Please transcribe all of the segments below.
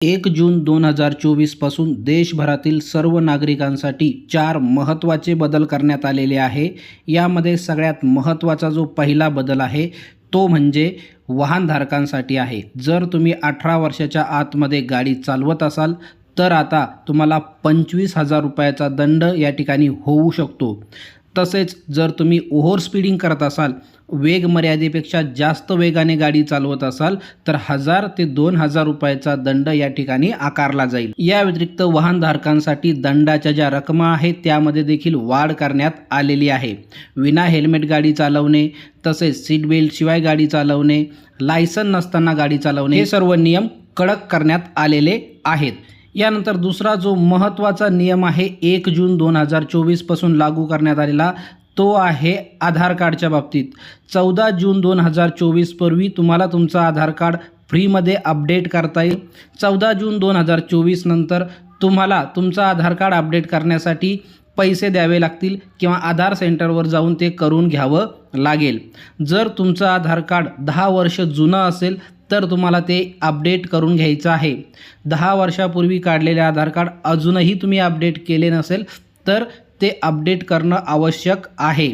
एक जून दोन हजार चोवीसपासून देशभरातील सर्व नागरिकांसाठी चार महत्त्वाचे बदल करण्यात आलेले आहे. यामध्ये सगळ्यात महत्त्वाचा जो पहिला बदल आहे तो म्हणजे वाहनधारकांसाठी आहे. जर तुम्ही अठरा वर्षाच्या आतमध्ये गाडी चालवत असाल तर आता तुम्हाला पंचवीस हजार रुपयाचा दंड या ठिकाणी होऊ शकतो. तसेच जर तुम्ही ओव्हर स्पीडिंग करत असाल वेग मर्यादेपेक्षा जास्त वेगाने गाडी चालवत असाल तर हजार ते दोन हजार रुपयाचा दंड या ठिकाणी आकारला जाईल. या व्यतिरिक्त वाहनधारकांसाठी दंडाच्या ज्या रकमा आहेत त्यामध्ये देखील वाढ करण्यात आलेली आहे. विना हेल्मेट गाडी चालवणे तसेच सीट बेल्टशिवाय गाडी चालवणे लायसन नसताना गाडी चालवणे हे सर्व नियम कडक करण्यात आलेले आहेत. यानंतर दुसरा जो महत्त्वाचा नियम आहे एक जून दोन हजार चोवीसपासून लागू करण्यात आलेला तो आहे आधार कार्डच्या बाबतीत. चौदा जून दोन हजार चोवीसपूर्वी तुम्हाला तुमचा आधार कार्ड फ्रीमध्ये अपडेट करता येईल. चौदा जून दोन हजार चोवीस नंतर तुम्हाला तुमचा आधार कार्ड अपडेट करण्यासाठी पैसे द्यावे लागतील किंवा आधार सेंटरवर जाऊन ते करून घ्यावं लागेल. जर तुमचं आधार कार्ड दहा वर्ष जुनं असेल तर तुम्हाला ते अपडेट करून घ्यायचं आहे. दहा वर्षापूर्वी काढलेले आधार कार्ड अजूनही तुम्ही अपडेट केले नसेल तर ते अपडेट करणं आवश्यक आहे.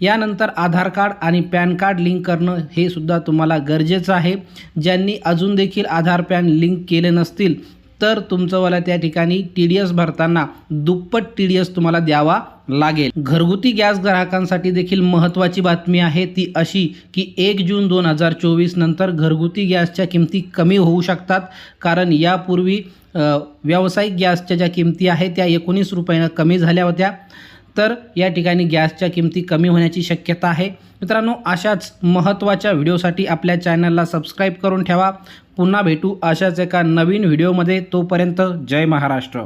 यानंतर आधार कार्ड आणि पॅन कार्ड लिंक करणं हे सुद्धा तुम्हाला गरजेचं आहे. ज्यांनी अजून देखील आधार पॅन लिंक केले नसतील तर तुमचंवाला त्या ठिकाणी टी डी एस भरताना दुप्पट टी डी एस तुम्हाला द्यावा लागेल. घरगुती गॅस ग्राहकांसाठी देखील महत्त्वाची बातमी आहे ती अशी की एक जून दोन हजार चोवीस नंतर घरगुती गॅसच्या किमती कमी होऊ शकतात. कारण यापूर्वी व्यावसायिक गॅसच्या ज्या किमती आहेत त्या एकोणीस रुपयानं कमी झाल्या होत्या. तर या ठिकाणी गॅसच्या किमती कमी होण्याची शक्यता आहे. मित्रांनो अशाच महत्त्वाच्या व्हिडिओसाठी आपल्या चॅनलला सबस्क्राईब करून ठेवा. पुन्हा भेटू अशाच एका नवीन व्हिडिओमध्ये. तोपर्यंत जय महाराष्ट्र.